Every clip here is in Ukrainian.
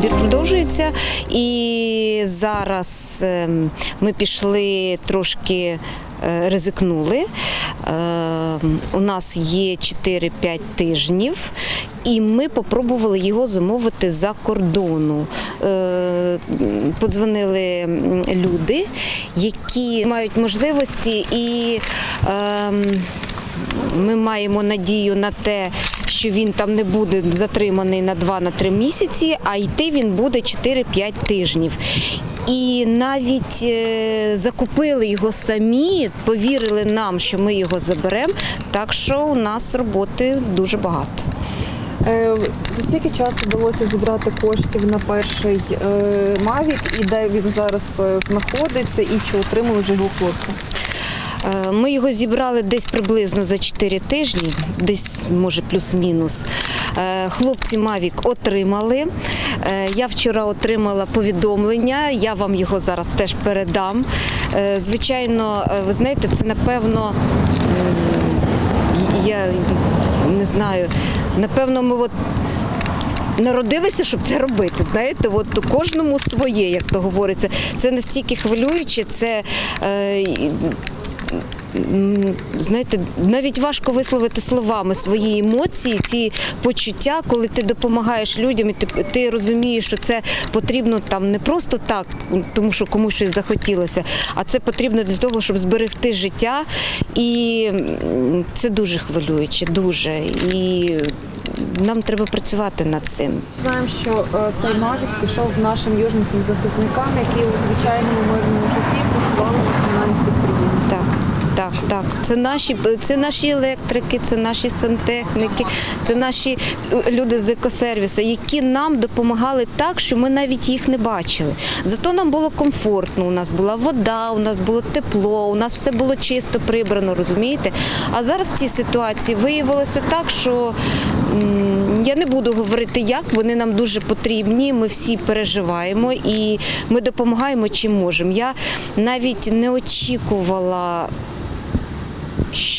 Збір продовжується, і зараз ем, ми пішли трошки. е, Ризикнули. Е, У нас є 4-5 тижнів, і ми спробували його замовити за кордону. Е, Подзвонили люди, які мають можливості і. Ми маємо надію на те, що він там не буде затриманий на 2-3 місяці, а йти він буде 4-5 тижнів. І навіть е, закупили його самі, повірили нам, що ми його заберемо. Так що у нас роботи дуже багато. Е, За скільки часу вдалося зібрати коштів на перший е, Mavic і де він зараз знаходиться, і чи отримали вже його хлопці? Е, Ми його зібрали десь приблизно за 4 тижні, десь може плюс-мінус. Е, Хлопці Мавік отримали. Е, Я вчора отримала повідомлення. Я вам його зараз теж передам. Звичайно, ви знаєте, це напевно. Я не знаю, напевно, ми от народилися, щоб це робити. Знаєте, от кожному своє, як то говориться. Це настільки хвилююче, це. Е, Знаєте, навіть важко висловити словами свої емоції, ці почуття, коли ти допомагаєш людям, і ти, ти розумієш, що це потрібно там не просто так, тому що комусь щось захотілося, а це потрібно для того, щоб зберегти життя. І це дуже хвилююче, дуже. І нам треба працювати над цим. Знаємо, що е, цей Mavic пішов нашим южницям захисникам, які у звичайному мирному житті працювали. Так. Так, це наші, це наші електрики, це наші сантехніки, це наші люди з екосервісу, які нам допомагали так, що ми навіть їх не бачили. Зато нам було комфортно. У нас була вода, у нас було тепло, у нас все було чисто прибрано, розумієте? А зараз в цій ситуації виявилося так, що я не буду говорити, як вони нам дуже потрібні. Ми всі переживаємо і ми допомагаємо чим можемо. Я навіть не очікувала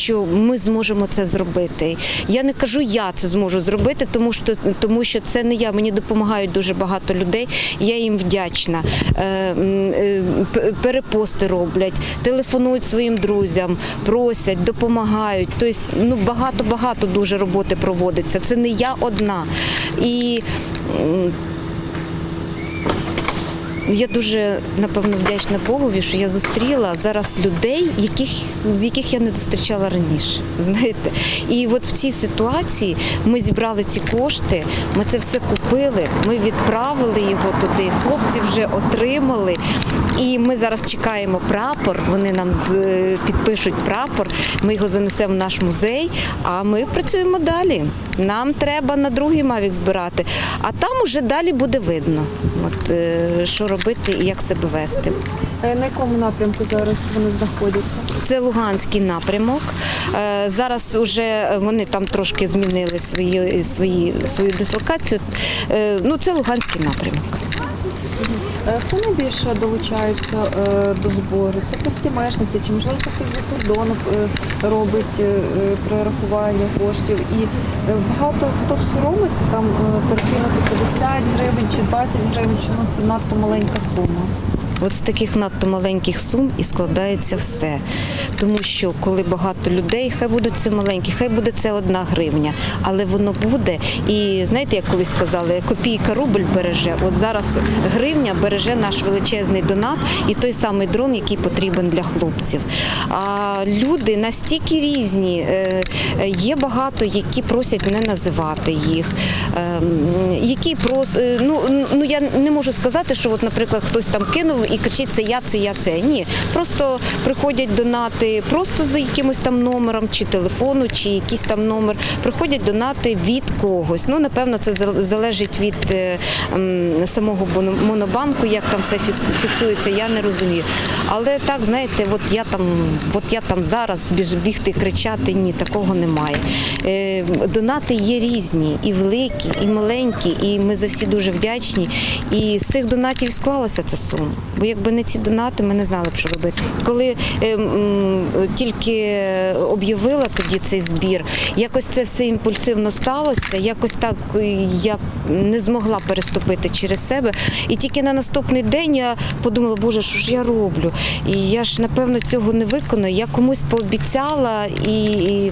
що ми зможемо це зробити. Я не кажу, я це зможу зробити, тому що тому що це не я. Мені допомагають дуже багато людей. Я їм вдячна. Е, е, Перепости роблять, телефонують своїм друзям, просять, допомагають. Тобто, ну багато багато дуже роботи проводиться. Це не я одна. І я дуже напевно вдячна Богові, що я зустріла зараз людей, яких з яких я не зустрічала раніше. Знаєте, і от в цій ситуації ми зібрали ці кошти, ми це все купили, ми відправили його туди. Хлопці вже отримали. І ми зараз чекаємо прапор. Вони нам е, підпишуть прапор. Ми його занесемо в наш музей. А ми працюємо далі. Нам треба на другий мавік збирати, а там уже далі буде видно, от е, що робити і як себе вести. Е, На якому напрямку зараз вони знаходяться? Це Луганський напрямок. Зараз вже вони там трошки змінили свої, свої, свою дислокацію. Ну, це Луганський напрямок. Е, Хто найбільше долучається е, до збору? Це прості мешканці, чи можливо це хтось за кордону е, робить перерахування коштів? І багато хто соромиться там перекинути 50 гривень чи 20 гривень, що ну це надто маленька сума. От з таких надто маленьких сум і складається все. Тому що коли багато людей, хай будуть це маленькі, хай буде це одна гривня, але воно буде. І знаєте, як колись сказали, копійка рубль береже. От зараз гривня береже наш величезний донат і той самий дрон, який потрібен для хлопців. А люди настільки різні. Е, Є багато, які просять не називати їх, ем, які прос... е, ну, ну я не можу сказати, що, от, наприклад, хтось там кинув і кричить це я, це я, це. Ні. Просто приходять донати просто за якимось там номером, чи телефону, чи якийсь там номер. Приходять донати від когось. Ну, напевно, це залежить від е, самого монобанку, як там все фіксується, я не розумію. Але так, знаєте, от я там, от я там зараз бігти, кричати, ні, такого немає. Е, Донати є різні, і великі, і маленькі, і ми за всі дуже вдячні. І з цих донатів склалася ця сума. Бо якби не ці донати, ми не знали б, що робити. Коли е, тільки об'явила тоді цей збір, якось це все імпульсивно сталося. Якось так е, я не змогла переступити через себе. І тільки на наступний день я подумала, боже, що ж я роблю? І я ж напевно цього не виконую. Я комусь пообіцяла і.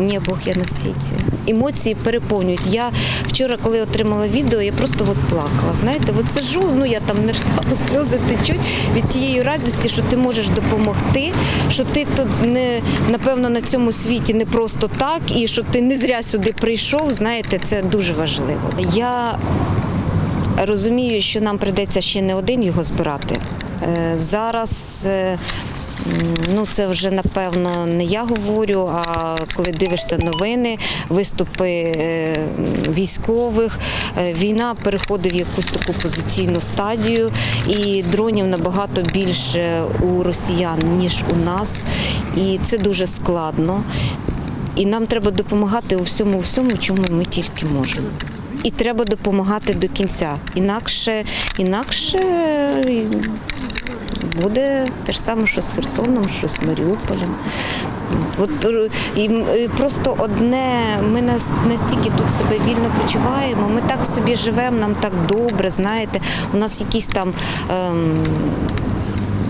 Ні, Бог я на світі. Емоції переповнюють. Я вчора, коли отримала відео, я просто от плакала. Знаєте, от сижу, ну я там не ридала, сльози течуть від тієї радості, що ти можеш допомогти, що ти тут не напевно на цьому світі не просто так, і що ти не зря сюди прийшов. Знаєте, це дуже важливо. Я розумію, що нам прийдеться ще не один його збирати. Е, Зараз е, ну це вже напевно не я говорю, а коли дивишся новини, виступи е, військових, е, війна переходить в якусь таку позиційну стадію, і дронів набагато більше у росіян ніж у нас, і це дуже складно. І нам треба допомагати у всьому, у всьому, чому ми тільки можемо. І треба допомагати до кінця. Інакше, інакше буде те ж саме, що з Херсоном, що з Маріуполем. От, е, і, е, просто одне, ми настільки тут себе вільно почуваємо, ми так собі живемо, нам так добре, знаєте, у нас якісь там. Ем,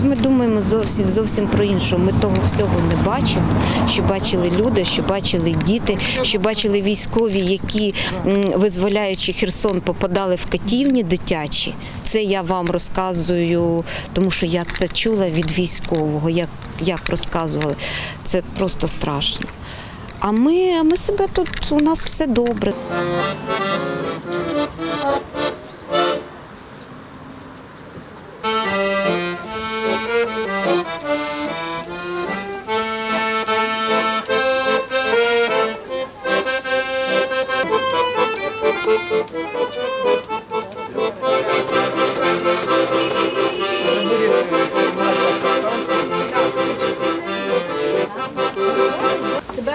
ми думаємо зовсім зовсім про інше. Ми того всього не бачимо, що бачили люди, що бачили діти, що бачили військові, які, визволяючи Херсон, попадали в катівні дитячі. Це я вам розказую, тому що я це чула від військового, як, як розказували. Це просто страшно. А ми, а ми себе тут, у нас все добре.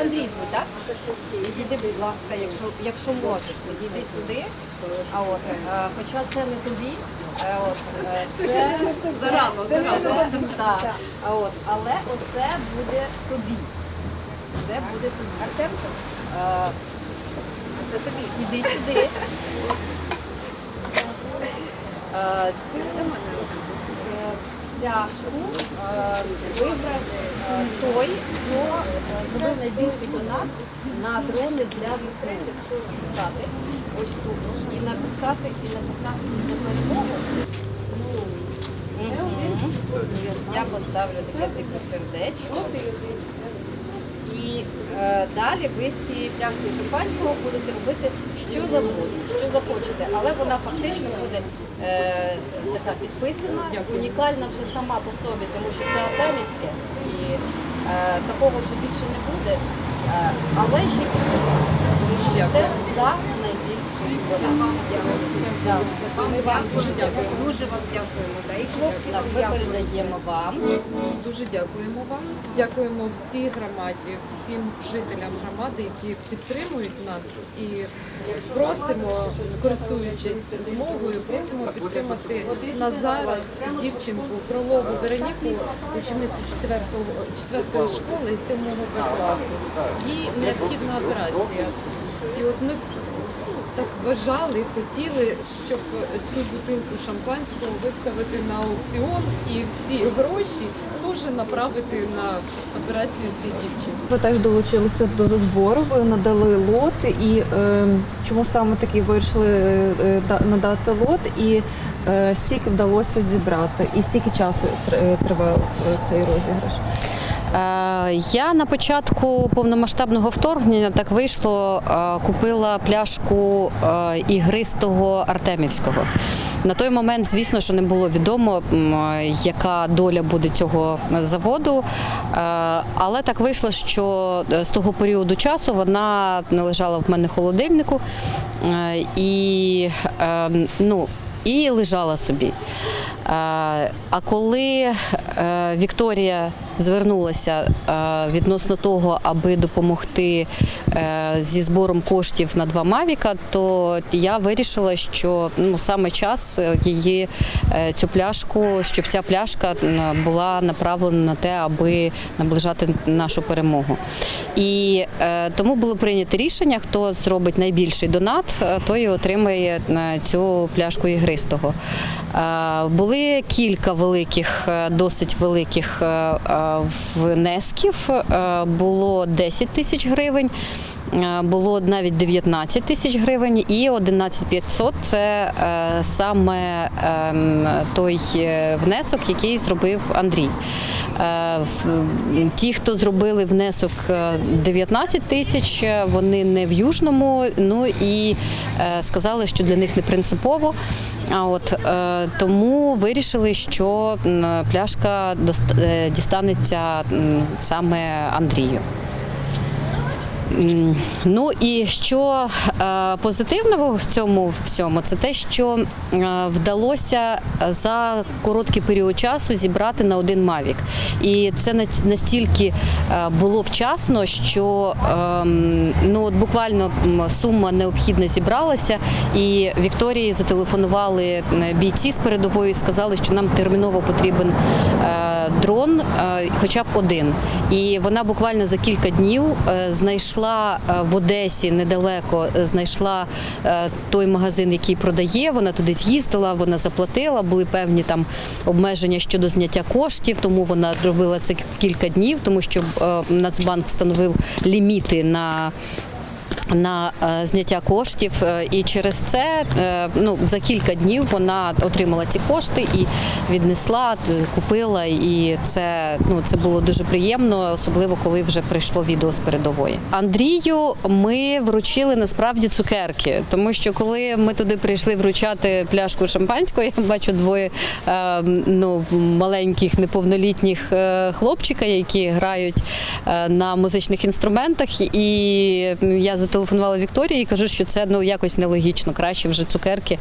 Андрій звуть, так? Відійди, будь ласка, якщо, якщо можеш, підійди сюди. А от, е, хоча це не тобі, е, от, е, це зарано, зарано. Так, а от, але оце буде тобі. Це буде тобі. Артемко? Це тобі. Іди сюди. Е, Цю е, пляшку е, вибрав е, той, хто зробив найбільший донат на дрони для ЗСУ. Писати ось тут і написати, і написати тут за перемогу. Я поставлю таке дике сердечко. І е, далі ви з цією пляшкою шампанського будете робити що завгодно, що захочете. Але вона фактично буде е, така підписана, унікальна вже сама по собі, тому що це Артемівське і е, такого вже більше не буде. Е, але ще підписана. Тому що це за найбільший донат. Да. Ми вам дуже дякуємо. Дуже вам дякуємо. Да, і хлопці Так, вам ми дякуємо. передаємо вам. Дуже дякуємо вам. Дякуємо всій громаді, всім жителям громади, які підтримують нас і просимо, користуючись змогою, просимо підтримати на зараз дівчинку Фролову Вероніку, ученицю 4, 4 школи 7 Б класу. Їй необхідна операція. І от ми так бажали, хотіли, щоб цю бутилку шампанського виставити на аукціон і всі гроші теж направити на операцію цій дівчини. Ви теж долучилися до збору, ви надали лот, і е, чому саме таки вирішили е, да- надати лот, і е, скільки вдалося зібрати, і скільки часу тр- тривав е, цей розіграш? Е, Я на початку повномасштабного вторгнення так вийшло, е, купила пляшку е, ігристого Артемівського. На той момент, звісно, що не було відомо, яка доля буде цього заводу. Але так вийшло, що з того періоду часу вона лежала в мене в холодильнику і е, ну, і лежала собі. А коли Вікторія звернулася е, відносно того, аби допомогти е, зі збором коштів на два Мавіка, то я вирішила, що ну саме час е, її цю пляшку, щоб ця пляшка була направлена на те, аби наближати нашу перемогу. І тому було прийнято рішення, хто зробить найбільший донат, той отримає цю пляшку ігристого. Були кілька великих, досить великих внесків. Е, Було 10 тисяч гривень. Е, Було навіть 19 тисяч гривень і 11 500 – це е, саме ем, той е, внесок, який зробив Андрій. Ті, хто зробили внесок е, 19 тисяч, вони не в Южному, ну і сказали, що для них не принципово. А от тому вирішили, що пляшка дістанеться саме Андрію. Ну і що е, позитивного в цьому всьому, це те, що е, вдалося за короткий період часу зібрати на один Мавік. І це настільки е, було вчасно, що ем, ну от буквально сума необхідна зібралася, і Вікторії зателефонували бійці з передової, і сказали, що нам терміново потрібен дрон, е, хоча б один. І вона буквально за кілька днів е, знайшла е, в Одесі недалеко, знайшла той магазин, який продає. Вона туди з'їздила, вона заплатила. Були певні там обмеження щодо зняття коштів, тому вона робила це в кілька днів, тому що Нацбанк встановив ліміти на на е, зняття коштів, Е, і через це е, ну за кілька днів вона отримала ці кошти і віднесла, купила. І це ну це було дуже приємно, особливо коли вже прийшло відео з передової. Андрію ми вручили насправді цукерки, тому що коли ми туди прийшли вручати пляшку шампанського, я бачу двоє ну маленьких неповнолітніх хлопчика, які грають на музичних інструментах. І я зателефонувала Вікторії і кажу, що це ну якось нелогічно. Краще вже цукерки,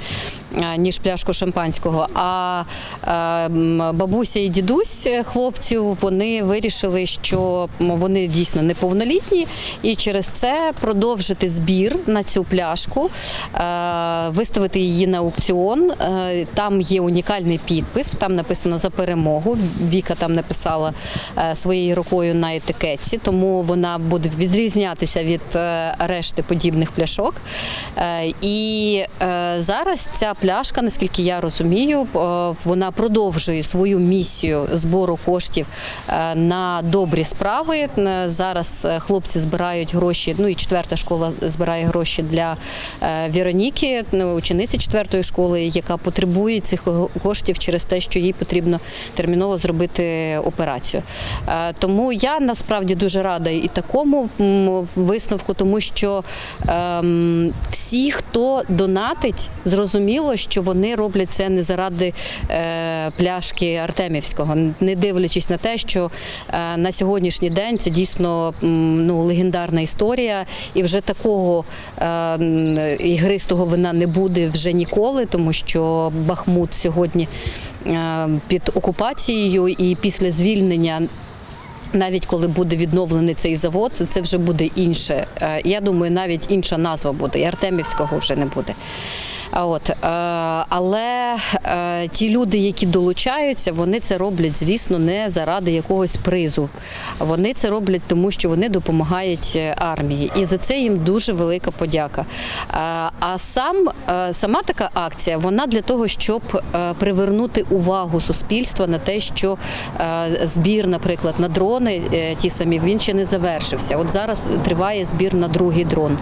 е, ніж пляшку шампанського. А е, бабуся і дідусь хлопців вони вирішили, що вони дійсно неповнолітні, і через це продовжити збір на цю пляшку, е, виставити її на аукціон. Е, Там є унікальний підпис, там написано за перемогу. Віка там написала своєю рукою на етикетці, тому вона буде відрізнятися від решти подібних пляшок. Е, І е, зараз ця пляшка, наскільки я розумію, е, вона продовжує свою місію збору коштів на добрі справи. Зараз хлопці збирають гроші. Ну і четверта школа збирає гроші для Вероніки, ну, учениці четвертої школи, яка потребує цих коштів через те, що їй потрібно терміново зробити операцію. Тому я насправді дуже рада і такому висновку, тому що ем, всі, хто донатить, зрозуміло, що вони роблять це не заради е, пляшки Артемівського, не дивлячись на те, що е, на сьогоднішній день це дійсно м, ну, легендарна історія, і вже такого е, ігристого вина не буде вже ніколи, тому що Бахмут сьогодні е, під окупацією і після звільнення навіть коли буде відновлений цей завод, це вже буде інше. Е, Я думаю, навіть інша назва буде. І Артемівського вже не буде. От е, але е, ті люди, які долучаються, вони це роблять, звісно, не заради якогось призу. Вони це роблять тому, що вони допомагають е, армії, і за це їм дуже велика подяка. А сам сама така акція, вона для того, щоб привернути увагу суспільства на те, що збір, наприклад, на дрони, ті самі він ще не завершився. От зараз триває збір на другий дрон.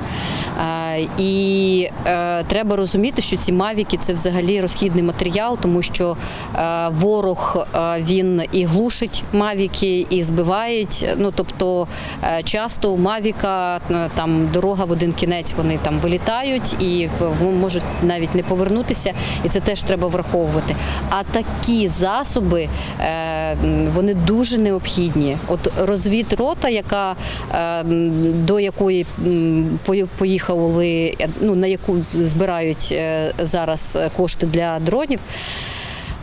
І е, треба розуміти, що ці мавіки це взагалі розхідний матеріал, тому що е, ворог е, він і глушить мавіки, і збивають. Ну тобто часто у мавіка там дорога в один кінець, вони там вилітають і можуть навіть не повернутися, і це теж треба враховувати. А такі засоби вони дуже необхідні. От розвід рота, яка до якої поїхали, е, ну на яку збирають е, зараз кошти для дронів.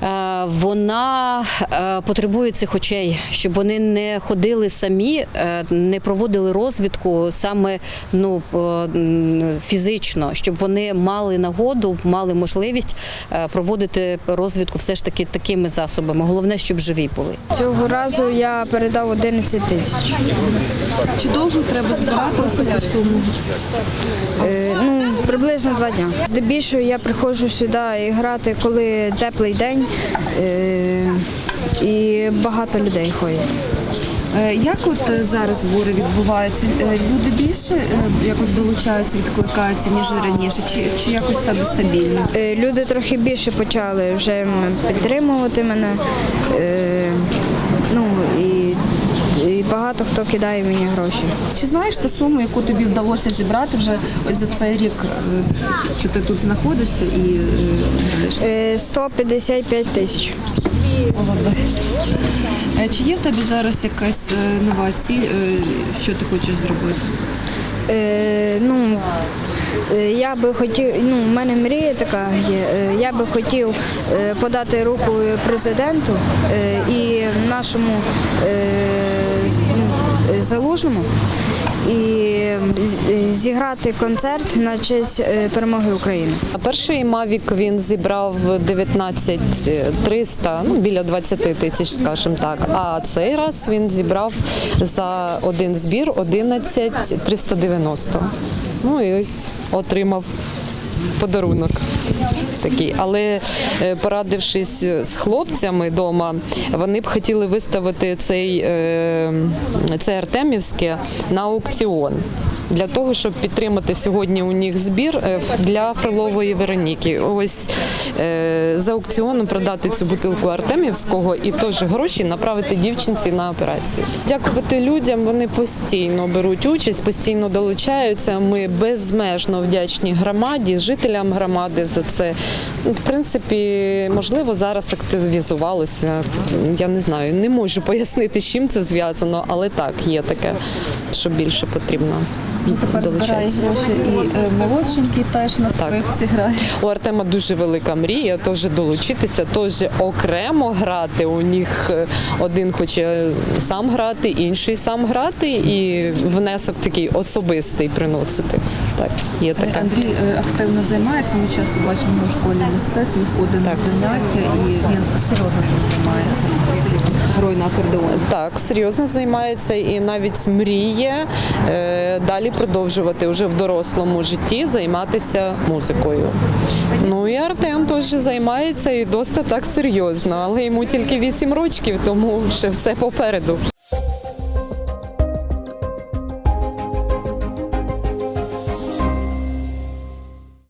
Е, Вона е, потребує цих очей, щоб вони не ходили самі, е, не проводили розвідку саме ну фізично, щоб вони мали нагоду, мали можливість проводити розвідку все ж таки такими засобами. Головне, щоб живі були. Цього разу я передав 11 тисяч. Чи довго треба збирати ось таку суму? Приблизно два дні. Здебільшого я приходжу сюди і грати, коли теплий день е, і багато людей ходять. Е, Як от е, зараз збори відбуваються? Люди більше якось долучаються, відкликаються, ніж раніше, чи, чи якось так стабільно? Люди трохи більше почали вже підтримувати мене. Ну і багато хто кидає мені гроші. Чи знаєш ти суму, яку тобі вдалося зібрати вже ось за цей рік, е, що ти тут знаходишся і е, граєш? Е, 155 тисяч. Молодець. Е, Чи є в тебе зараз якась е, нова ціль, е, що ти хочеш зробити? Е, ну, е, я би хотів, ну, в мене мрія така є. е, Я би хотів е, подати руку президенту е, і нашому е, е, залужному і зіграти концерт на честь е, перемоги України. Перший Мавік він зібрав 19 300, ну біля 20 тисяч, скажімо так. А цей раз він зібрав за один збір 11 390. Ну і ось отримав подарунок. Такий, але е, порадившись з хлопцями вдома, вони б хотіли виставити цей, е, це Артемівське на аукціон. Для того, щоб підтримати сьогодні у них збір е, для Фролової Вероніки. Ось е, за аукціоном продати цю бутилку Артемівського і теж гроші направити дівчинці на операцію. Дякувати людям. Вони постійно беруть участь, постійно долучаються. Ми безмежно вдячні громаді, жителям громади за це. Ну, В принципі, можливо, зараз активізувалося. Я не знаю, не можу пояснити, з чим це зв'язано, але так, є таке, що більше потрібно. Тепер збирає гроші і е, молодшенький теж на скрипці грає. У Артема дуже велика мрія теж долучитися, теж окремо грати. У них е, один хоче сам грати, інший сам грати, і внесок такий особистий приносити. Так, є таке. Андрій е, активно займається. Ми часто бачимо його у школі мистецтв, він ходить Так. на заняття і він серйозно цим займається. Грою на акордеоні. Так, серйозно займається і навіть мріє е, далі продовжувати вже в дорослому житті займатися музикою. Ну і Артем теж займається і досить так серйозно, але йому тільки 8 років, тому ще все попереду.